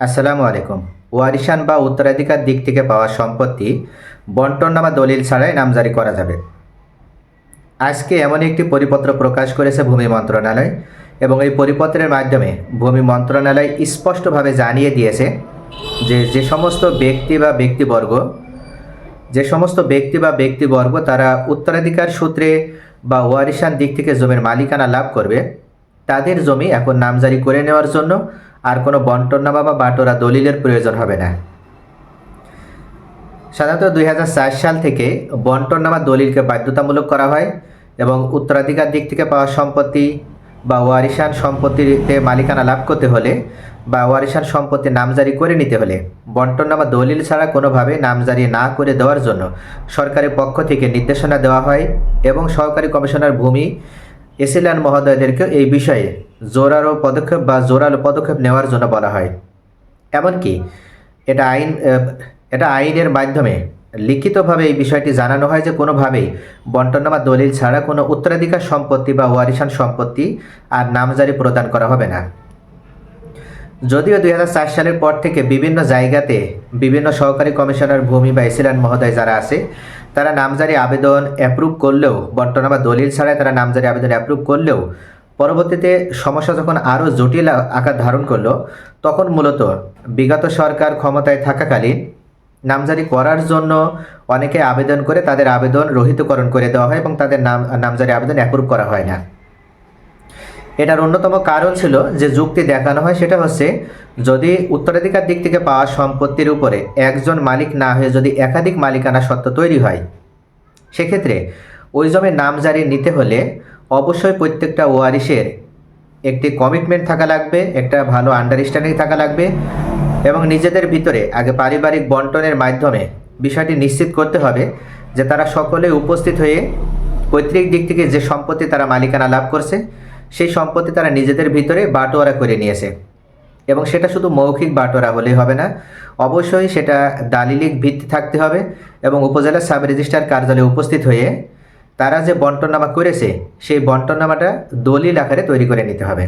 আসসালামু আলাইকুম। ওয়ারিশান বা উত্তরাধিকার দিক থেকে পাওয়া সম্পত্তি বন্টননামা দলিল ছাড়াই নামজারি করা যাবে। আজকে এমন একটি পরিপত্র প্রকাশ করেছে ভূমি মন্ত্রণালয় এবং এই পরিপত্রের মাধ্যমে ভূমি মন্ত্রণালয় স্পষ্টভাবে জানিয়ে দিয়েছে যে যে সমস্ত ব্যক্তি বা ব্যক্তিবর্গ, যে সমস্ত ব্যক্তি বা ব্যক্তিবর্গ তারা উত্তরাধিকার সূত্রে বা ওয়ারিশান দিক থেকে জমির মালিকানা লাভ করবে, তাদের জমি এখন নামজারি করে নেওয়ার জন্য আর কোনো বন্টননামা বা বাটোরা দলিলের প্রয়োজন হবে না। সাধারণত দুই সাল থেকে বন্টননামা দলিলকে বাধ্যতামূলক করা হয় এবং উত্তরাধিকার দিক থেকে পাওয়া সম্পত্তি বা ওয়ারিশান সম্পত্তিতে মালিকানা লাভ করতে হলে বা ওয়ারিশান সম্পত্তি নামজারি করে নিতে হলে বন্টননামা দলিল ছাড়া কোনোভাবে নামজারি না করে দেওয়ার জন্য সরকারের পক্ষ থেকে নির্দেশনা দেওয়া হয় এবং সহকারী কমিশনার ভূমি এসিলান মহোদয়দেরকে এই বিষয়ে জোরালো পদক্ষেপ বা জোরালো পদক্ষেপ নেওয়ার জন্য বলা হয়। এমনকি এটা আইন এটা আইনের মাধ্যমে লিখিতভাবে এই বিষয়টি জানানো হয় যে কোনোভাবেই বন্টননামা দলিল ছাড়া কোনো উত্তরাধিকার সম্পত্তি বা ওয়ারিশান সম্পত্তি আর নামজারি প্রদান করা হবে না। যদিও দুই হাজার চার সালের পর থেকে বিভিন্ন জায়গাতে বিভিন্ন সহকারী কমিশনার ভূমি বা এসিলান মহোদয় যারা আছে তারা নামজারি আবেদন অ্যাপ্রুভ করলেও, বর্তমানে দলিল ছাড়াই তারা নামজারি আবেদন অ্যাপ্রুভ করলেও, পরবর্তীতে সমস্যা যখন আরও জটিল আকার ধারণ করল, তখন মূলত বিগত সরকার ক্ষমতায় থাকাকালীন নামজারি করার জন্য অনেকে আবেদন করে তাদের আবেদন রহিতকরণ করে দেওয়া হয় এবং তাদের নাম, নামজারি আবেদন অ্যাপ্রুভ করা হয় না। এটার অন্যতম কারণ ছিল যে যুক্তি দেখানো হয়, সেটা হচ্ছে যদি উত্তরাধিকার দিক থেকে পাওয়া সম্পত্তির উপরে একজন মালিক না হয়ে যদি একাধিক মালিকানা সত্ত্ব তৈরি হয়, সেক্ষেত্রে ওই জমির নামজারি নিতে হলে অবশ্যই প্রত্যেকটা ওয়ারিশের একটি কমিটমেন্ট থাকা লাগবে, একটা ভালো আন্ডারস্ট্যান্ডিং থাকা লাগবে এবং নিজেদের ভিতরে আগে পারিবারিক বন্টনের মাধ্যমে বিষয়টি নিশ্চিত করতে হবে যে তারা সকলে উপস্থিত হয়ে পৈতৃক দিক থেকে যে সম্পত্তি তারা মালিকানা লাভ করছে, সেই সম্পত্তি তারা নিজেদের ভিতরে বাটোয়ারা করে নিয়েছে। এবং সেটা শুধু মৌখিক বাটোয়ারা হলেই হবে না, অবশ্যই সেটা দালিলিক ভিত্তি থাকতে হবে এবং উপজেলা সাব রেজিস্ট্রার কার্যালয়ে উপস্থিত হয়ে তারা যে বন্টননামা করেছে, সেই বন্টননামাটা দলিল আকারে তৈরি করে নিতে হবে।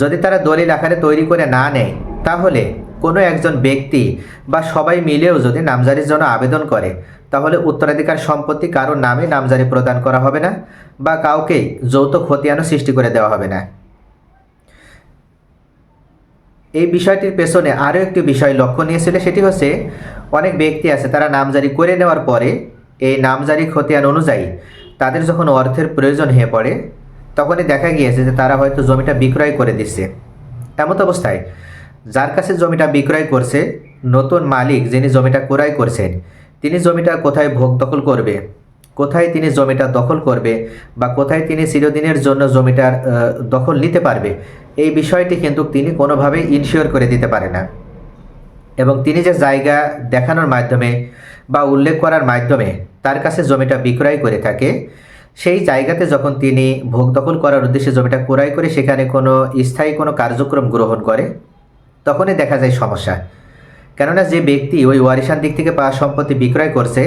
যদি তারা দলিল আকারে তৈরি করে না নেয়, তাহলে কোনো একজন ব্যক্তি বা সবাই মিলেও যদি নামজারির জন্য আবেদন করে, তাহলে উত্তরাধিকার সম্পত্তি কারোর নামে নামজারি প্রদান করা হবে না বা কাউকেই যৌথ খতিয়ানও সৃষ্টি করে দেওয়া হবে না। এই বিষয়টির পেছনে আরও একটি বিষয় লক্ষ্য নিয়েছিল, সেটি হচ্ছে অনেক ব্যক্তি আছে, তারা নামজারি করে নেওয়ার পরে এই নামজারি খতিয়ান অনুযায়ী তাদের যখন অর্থের প্রয়োজন হয়ে পড়ে, তখনই দেখা গিয়েছে যে তারা হয়তো জমিটা বিক্রয় করে দিচ্ছে। এমত অবস্থায় যার কাছে জমিটা বিক্রয় করছে, নতুন মালিক যিনি জমিটা ক্রয় করছেন, তিনি জমিটা কোথায় ভোগ দখল করবে কোথায় তিনি জমিটা দখল করবে বা কোথায় তিনি চিরদিনের জন্য জমিটার দখল নিতে পারবে, এই বিষয়টি কিন্তু তিনি কোনোভাবেই ইনশিওর করে দিতে পারে না। এবং তিনি যে জায়গা দেখানোর মাধ্যমে বা উল্লেখ করার মাধ্যমে তার কাছে জমিটা বিক্রয় করে থাকে, সেই জায়গাতে যখন তিনি ভোগ দখল করার উদ্দেশ্যে জমিটা ক্রয় করে সেখানে কোনো স্থায়ী কোনো কার্যক্রম গ্রহণ করে, তখনই দেখা যায় সমস্যা। কেননা যে ব্যক্তি ওই ওয়ারিশান দিক থেকে পাওয়া সম্পত্তি বিক্রয় করছে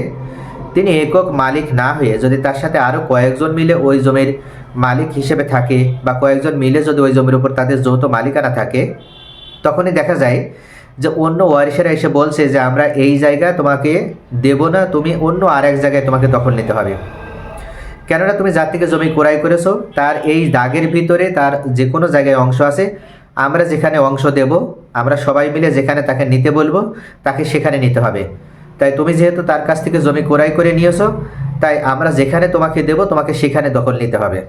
তিনি একক মালিক না হয়ে যদি তার সাথে আরও কয়েকজন মিলে ওই জমির মালিক হিসেবে থাকে বা কয়েকজন মিলে যদি ওই জমির উপর তাদের যৌথ মালিকানা থাকে, তখনই দেখা যায় যে অন্য ওয়ারিশেরা এসে বলছে যে, আমরা এই জায়গা তোমাকে দেব না, তুমি অন্য আর এক জায়গায় তোমাকে দখল নিতে হবে। কেননা তুমি যার থেকে জমি ক্রয় করেছ, তার এই দাগের ভিতরে তার যে কোনো জায়গায় অংশ আছে, আমরা যেখানে অংশ দেব, আমরা সবাই মিলে যেখানে তাকে নিতে বলব, তাকে সেখানে নিতে হবে। তাই তুমি যেহেতু তার কাছ থেকে জমি ক্রয় করে নিয়েছো, তাই আমরা যেখানে তোমাকে দেব, তোমাকে সেখানে দখল নিতে হবে।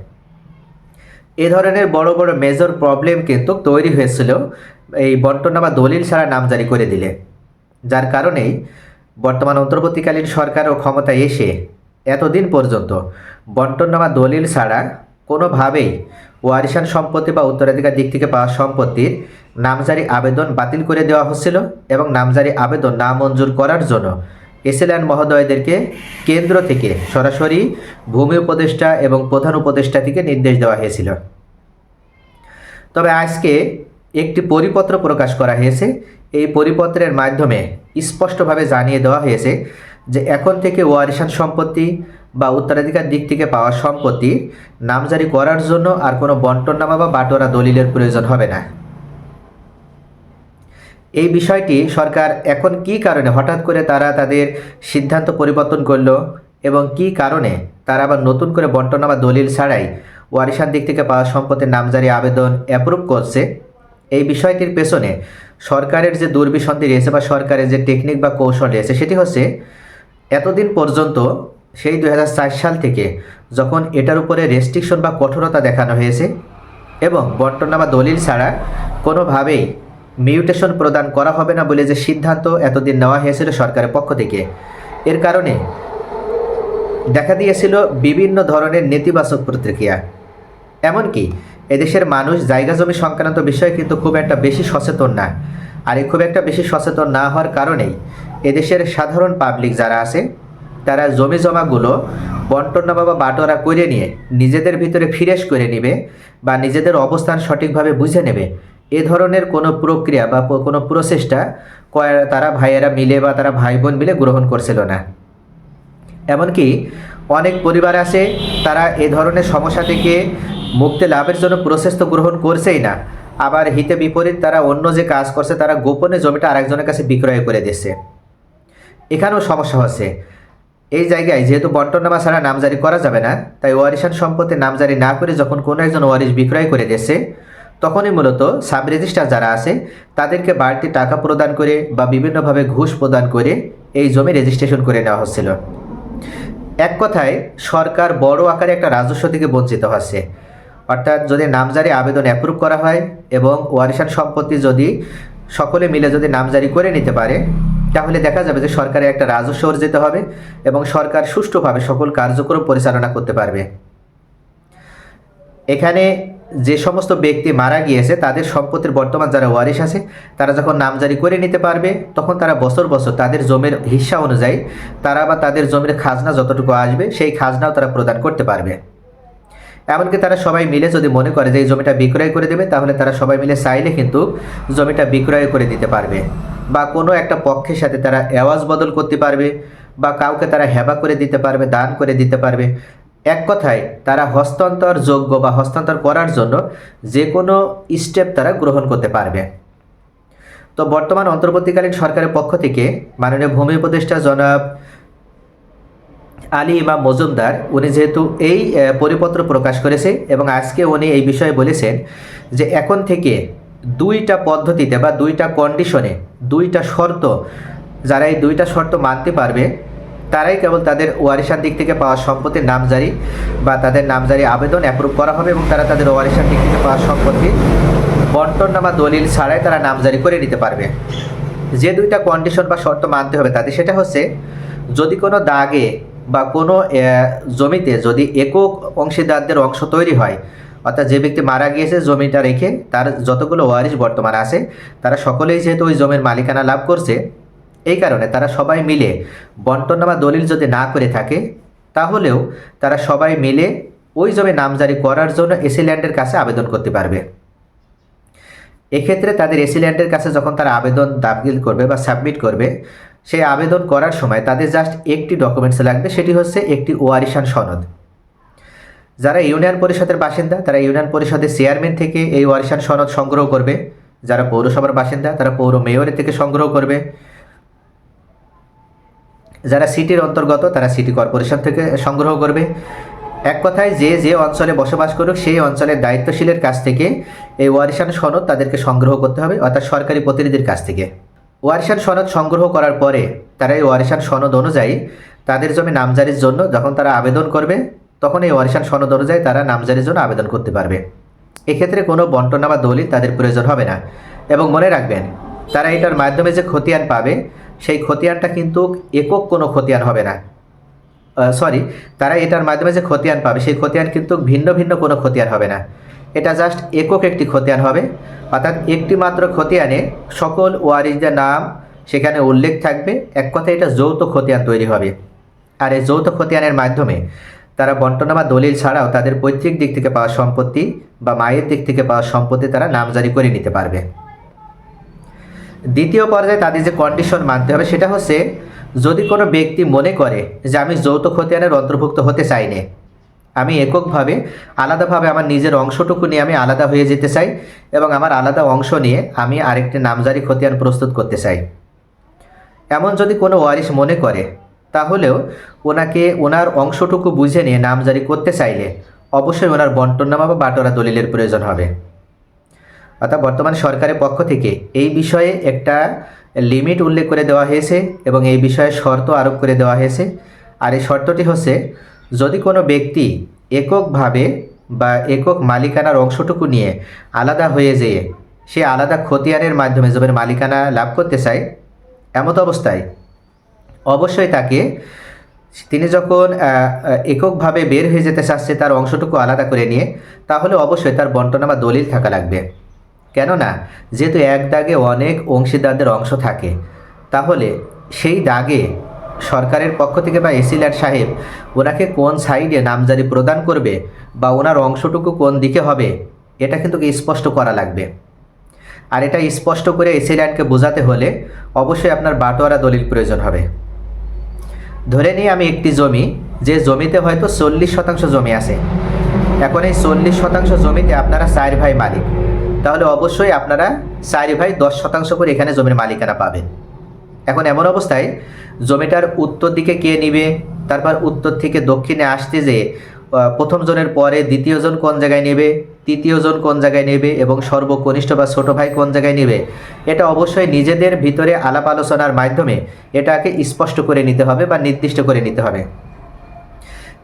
এ ধরনের বড় বড় মেজর প্রবলেম কিন্তু তৈরি হয়েছিল এই বন্টনামা দলিল ছাড়া নামজারি করে দিলে। যার কারণেই বর্তমান অন্তর্বর্তীকালীন সরকার ও ক্ষমতায় এসে এতদিন পর্যন্ত বন্টনামা দলিল ছাড়া কোনোভাবেই ওয়ারিশান সম্পত্তি বা উত্তরাধিকার দিক থেকে পাওয়া সম্পত্তির নামজারি আবেদন বাতিল করে দেওয়া হচ্ছিল এবং নামজারি আবেদন না মঞ্জুর করার জন্য এসএলএন মহোদয়দেরকে কেন্দ্র থেকে সরাসরি ভূমি উপদেষ্টা এবং প্রধান উপদেষ্টা থেকে নির্দেশ দেওয়া হয়েছিল। তবে আজকে একটি পরিপত্র প্রকাশ করা হয়েছে। এই পরিপত্রের মাধ্যমে স্পষ্টভাবে জানিয়ে দেওয়া হয়েছে যে এখন থেকে ওয়ারিশান সম্পত্তি বা উত্তরাধিকার দিক থেকে পাওয়া সম্পত্তি নামজারি করার জন্য আর কোনো বন্টননামা বা বাটোয়ারা দলিলের প্রয়োজন হবে না। এই বিষয়টি সরকার এখন কি কারণে হঠাৎ করে তারা তাদের সিদ্ধান্ত পরিবর্তন করল এবং কি কারণে তারা আবার নতুন করে বন্টনা বা দলিল ছাড়াই ওয়ারিশান দিক থেকে পাওয়া সম্পত্তির নামজারি আবেদন অ্যাপ্রুভ করছে? এই বিষয়টির পেছনে সরকারের যে দুর্বিসন্ধি রয়েছে বা সরকারের যে টেকনিক বা কৌশল রয়েছে, সেটি হচ্ছে এতদিন পর্যন্ত সেই দু হাজার চার সাল থেকে যখন এটার উপরে রেস্ট্রিকশন বা কঠোরতা দেখানো হয়েছে এবং বন্টনা বা দলিল ছাড়া কোনোভাবেই মিউটেশন প্রদান করা হবে না বলে যে সিদ্ধান্ত এতদিন নেওয়া হয়েছিল সরকারের পক্ষ থেকে, এর কারণে দেখা দিয়েছিল বিভিন্ন ধরনের নেতিবাচক প্রতিক্রিয়া। এমনকি এদেশের মানুষ জায়গা জমি সংক্রান্ত বিষয়ে কিন্তু খুব একটা বেশি সচেতন না। আর এই খুব একটা বেশি সচেতন না হওয়ার কারণেই এদেশের সাধারণ পাবলিক যারা আছে তারা জমি জমাগুলো বন্টন বা বাটোয়ারা করে নিয়ে নিজেদের ভিতরে ফিরেশ করে নেবে বা নিজেদের অবস্থান সঠিকভাবে বুঝে নেবে। এ ধরনের কোনো প্রক্রিয়া বা কোনো কয় তারা ভাইয়েরা মিলে বা তারা ভাই বোন মিলে গ্রহণ করছিল না। এমনকি অনেক পরিবার আছে, তারা এ ধরনের সমস্যা থেকে মুক্তি লাভের জন্য প্রসেস তো গ্রহণ করছেই না। আবার হিতে বিপরীত তারা অন্য যে কাজ করছে, তারা গোপনে জমিটা আরেকজনের কাছে বিক্রয় করে দিচ্ছে। এখানেও সমস্যা হচ্ছে। এই জায়গায় যেহেতু বন্টনামা ছাড়া নামজারি করা যাবে না, তাই ওয়ারিশান সম্পত্তির নামজারি না করে যখন কোনো একজন ওয়ারিশ বিক্রয় করে দিচ্ছে তখনই মূলত সাব রেজিস্ট্রার যারা আছে, তাদেরকে বাড়তি টাকা প্রদান করে বা বিভিন্নভাবে ঘুষ প্রদান করে এই জমি রেজিস্ট্রেশন করে নেওয়া হচ্ছিল। এক কথায়, সরকার বড় আকারে একটা রাজস্ব থেকে বঞ্চিত হচ্ছে। অর্থাৎ যদি নামজারি আবেদন অ্যাপ্রুভ করা হয় এবং ওয়ারিশান সম্পত্তি যদি সকলে মিলে যদি নামজারি করে নিতে পারে তাহলে দেখা যাবে যে সরকারের একটা রাজস্ব অর্জিত হবে এবং সরকার সুষ্ঠুভাবে সকল কার্যক্রম পরিচালনা করতে পারবে। এখানে যে সমস্ত ব্যক্তি মারা গিয়েছে, তাদের সম্পত্তির বর্তমান যারা ওয়ারিশ আছে, তারা যখন নামজারি করে নিতে পারবে, তখন তারা বছর বছর তাদের জমির হিস্সা অনুযায়ী তারা বা তাদের জমির খাজনা যতটুকু আসবে, সেই খাজনাও তারা প্রদান করতে পারবে। এমনকি তারা সবাই মিলে যদি মনে করে যে এই জমিটা বিক্রয় করে দেবে, তাহলে তারা সবাই মিলে চাইলে কিন্তু জমিটা বিক্রয় করে দিতে পারবে। বা কোনো একটা পক্ষের সাথে তারা আওয়াজ বদল করতে পারবে বা কাউকে তারা হেবা করে দিতে পারবে, দান করে দিতে পারবে। এক কথায়, তারা হস্তান্তর যোগ্য বা হস্তান্তর করার জন্য যে কোনো স্টেপ তারা গ্রহণ করতে পারবে। তো বর্তমান অন্তর্বর্তীকালীন সরকারের পক্ষ থেকে মাননীয় ভূমি উপদেষ্টা জনাব আলী ইমাম মজুমদার, উনি যেহেতু এই পরিপত্র প্রকাশ করেছে এবং আজকে উনি এই বিষয়ে বলেছেন যে এখন থেকে দুইটা পদ্ধতিতে বা দুইটা কন্ডিশনে দুইটা শর্ত, যারা এই দুইটা শর্ত মানতে পারবে, তারাই কেবল তাদের ওয়ারিশান দিক থেকে পাওয়া সম্পত্তির নামজারি বা তাদের নামজারি আবেদন অ্যাপ্রুভ করা হবে এবং তারা তাদের ওয়ারিশান দিক থেকে পাওয়া সম্পত্তি বন্টননামা দলিল ছাড়াই তারা নামজারি করে নিতে পারবে। যে দুইটা কন্ডিশন বা শর্ত মানতে হবে তাদের সেটা হচ্ছে, যদি কোনো দাগে বা কোনো জমিতে যদি একক অংশীদারদের অংশ তৈরি হয় অর্থাৎ যে ব্যক্তি মারা গিয়েছে জমিটা রেখে তার যতগুলো ওয়ারিশ বর্তমান আছে, তারা সকলেই যেহেতু ওই জমির মালিকানা লাভ করছে, এই কারণে তারা সবাই মিলে বন্টনামা দলিল যদি না করে থাকে, তাহলেও তারা সবাই মিলে ওই জমি নামজারি করার জন্য এসি ল্যান্ডের কাছে আবেদন করতে পারবে। এক্ষেত্রে তাদের এসিল্যান্ডের কাছে যখন তারা আবেদন দাখিল করবে বা সাবমিট করবে, সেই আবেদন করার সময় তাদের জাস্ট একটি ডকুমেন্টস লাগবে, সেটি হচ্ছে একটি ওয়ারিশান সনদ। যারা ইউনিয়ন পরিষদের বাসিন্দা, তারা ইউনিয়ন পরিষদের চেয়ারম্যান থেকে এই ওয়ারিশান সনদ সংগ্রহ করবে। যারা পৌরসভার বাসিন্দা, তারা পৌর মেয়রের থেকে সংগ্রহ করবে। যারা সিটির অন্তর্গত, তারা সিটি কর্পোরেশন থেকে সংগ্রহ করবে। এক কথায়, যে যে অঞ্চলে বসবাস করুক, সেই অঞ্চলের দায়িত্বশীলের কাছ থেকে এই ওয়ারিশান সনদ তাদেরকে সংগ্রহ করতে হবে, অর্থাৎ সরকারি প্রতিনিধির কাছ থেকে। ওয়ারিশান সনদ সংগ্রহ করার পরে তারা এই ওয়ারিশান সনদ অনুযায়ী তাদের জমি নামজারির জন্য যখন তারা আবেদন করবে তখন এই ওয়ারিশান সনদ অনুযায়ী তারা নামজারির জন্য আবেদন করতে পারবে। এক্ষেত্রে কোনো বন্টনা বা দলিল তাদের প্রয়োজন হবে না। এবং মনে রাখবেন, তারা এটার মাধ্যমে যে খতিয়ান পাবে, সেই খতিয়ানটা কিন্তু একক কোনো খতিয়ান হবে না। সরি তারা এটার মাধ্যমে যে খতিয়ান পাবে, সেই খতিয়ান কিন্তু ভিন্ন ভিন্ন কোনো খতিয়ান হবে না। এটা জাস্ট একক একটি খতিয়ান হবে। অর্থাৎ একটি মাত্র খতিয়ানে সকল ওয়ারিসদের নাম সেখানে উল্লেখ থাকবে। এক কথায় এটা যৌথ খতিয়ান তৈরি হবে। আর এই যৌথ খতিয়ানের মাধ্যমে তারা বন্টনা বা দলিল ছাড়াও তাদের পৈতৃক দিক থেকে পাওয়া সম্পত্তি বা মায়ের দিক থেকে পাওয়া সম্পত্তি তারা নামজারি করে নিতে পারবে। দ্বিতীয় পর্যায়ে তাদের যে কন্ডিশন মানতে হবে সেটা হচ্ছে, যদি কোনো ব্যক্তি মনে করে যে আমি যৌথ খতিয়ানের অন্তর্ভুক্ত হতে চাই না আমি এককভাবে আলাদাভাবে আমার নিজের অংশটুকু নিয়ে আমি আলাদা হয়ে যেতে চাই এবং আমার আলাদা অংশ নিয়ে আমি আরেকটি নামজারি খতিয়ান প্রস্তুত করতে চাই। এমন যদি কোনো ওয়ারিশ মনে করে তাহলেও ওনাকে ওনার অংশটুকু বুঝে নিয়ে নামজারি করতে চাইলে অবশ্যই ওনার বন্টননামা বা বাটোয়ারা দলিলের প্রয়োজন হবে। অর্থাৎ বর্তমান সরকারের পক্ষ থেকে এই বিষয়ে একটা লিমিট উল্লেখ করে দেওয়া হয়েছে এবং এই বিষয়ে শর্ত আরোপ করে দেওয়া হয়েছে। আর এই শর্তটি হচ্ছে, যদি কোনো ব্যক্তি এককভাবে বা একক মালিকানার অংশটুকু নিয়ে আলাদা হয়ে যেয়ে সে আলাদা খতিয়ানের মাধ্যমে জমির মালিকানা লাভ করতে চায়, এমত অবস্থায় অবশ্যই তাকে। তিনি যখন এককভাবে বের হয়ে যেতে চাচ্ছে, তার অংশটুকু আলাদা করে নিয়ে, তাহলে অবশ্যই তার বন্টনা বা দলিল থাকা লাগবে। কেননা, যেহেতু এক দাগে অনেক অংশীদারদের অংশ থাকে, তাহলে সেই দাগে সরকারের পক্ষ থেকে বা এসিল্যাট সাহেব ওনাকে কোন সাইডে নামজারি প্রদান করবে বা ওনার অংশটুকু কোন দিকে হবে, এটা কিন্তু স্পষ্ট করা লাগবে। আর এটা স্পষ্ট করে এসিল্যান্ডকে বোঝাতে হলে অবশ্যই আপনার বাটোয়ারা দলিল প্রয়োজন হবে। ধরে নিই আমি একটি জমি যে জমিতে হয়তো চল্লিশ শতাংশ জমি আছে। এখন এই চল্লিশ শতাংশ জমিতে আপনারা চার ভাই মালিক। তাহলে অবশ্যই আপনারা চার ভাই দশ শতাংশ করে এখানে জমির মালিকানা পাবেন। এখন এমন অবস্থায় জমিটার উত্তর দিকে কে নিবে তারপর উত্তর থেকে দক্ষিণে আসতে যে আহ, প্রথম জনের পরে দ্বিতীয় জন কোন জায়গায় নেবে তৃতীয় জন কোন জায়গায় নেবে এবং সর্বকনিষ্ঠ বা ছোট ভাই কোন জায়গায় নেবে? এটা অবশ্যই নিজেদের ভিতরে আলাপ আলোচনার মাধ্যমে এটাকে স্পষ্ট করে নিতে হবে বা নির্দিষ্ট করে নিতে হবে।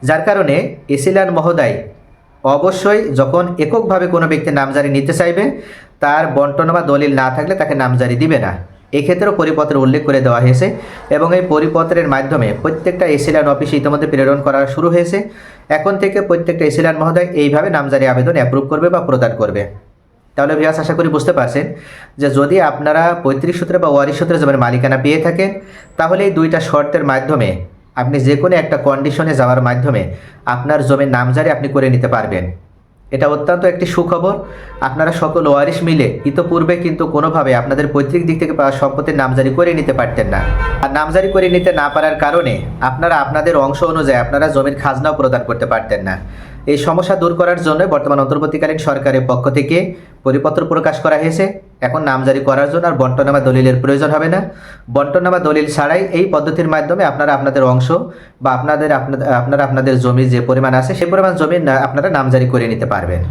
যার কারণে এসিলান মহোদয় অবশ্যই যখন এককভাবে কোনো ব্যক্তি নামজারি নিতে চাইবে, তার বন্টন বা দলিল না থাকলে তাকে নামজারি দিবে না। এক্ষেত্রেও পরিপত্রে উল্লেখ করে দেওয়া হয়েছে এবং এই পরিপত্রের মাধ্যমে প্রত্যেকটা এসিলান অফিসে ইতিমধ্যে প্রেরণ করা শুরু হয়েছে। এখন থেকে প্রত্যেকটা এসিলান মহোদয় এইভাবে নামজারি আবেদন অ্যাপ্রুভ করবে বা প্রদান করবে। তাহলে ভিয়াস আশা করি বুঝতে পারছেন যে যদি আপনারা পঁয়ত্রিশ সূত্রে বা ওয়ারিশ সূত্রে জমির মালিকানা পেয়ে থাকেন, তাহলে এই দুইটা শর্তের মাধ্যমে আপনি যে কোনো একটা কন্ডিশনে যাওয়ার মাধ্যমে আপনার জমির নামজারি আপনি করে নিতে পারবেন। এটা অত্যন্ত একটি সুখবর। আপনারা সকল ওয়ারিশ মিলে ইতোপূর্বে কিন্তু কোনোভাবে আপনাদের পৈতৃক দিক থেকে পাওয়া সম্পত্তির নামজারি করে নিতে পারতেন না। আর নামজারি করে নিতে না পারার কারণে আপনারা আপনাদের অংশ অনুযায়ী আপনারা জমির খাজনাও প্রদান করতে পারতেন না। এই সমস্যা দূর করার জন্য বর্তমান অন্তর্বর্তীকালীন সরকারের পক্ষ থেকে পরিপত্র প্রকাশ করা হয়েছে। এখন নামজারি করার জন্য আর বন্টনামা দলিলের প্রয়োজন হবে না। বন্টনামা দলিল ছাড়াই এই পদ্ধতির মাধ্যমে আপনারা আপনাদের অংশ বা আপনাদের আপনারা আপনাদের জমির যে পরিমাণ আছে সেই পরিমাণ জমি আপনারা নামজারি করে নিতে পারবেন।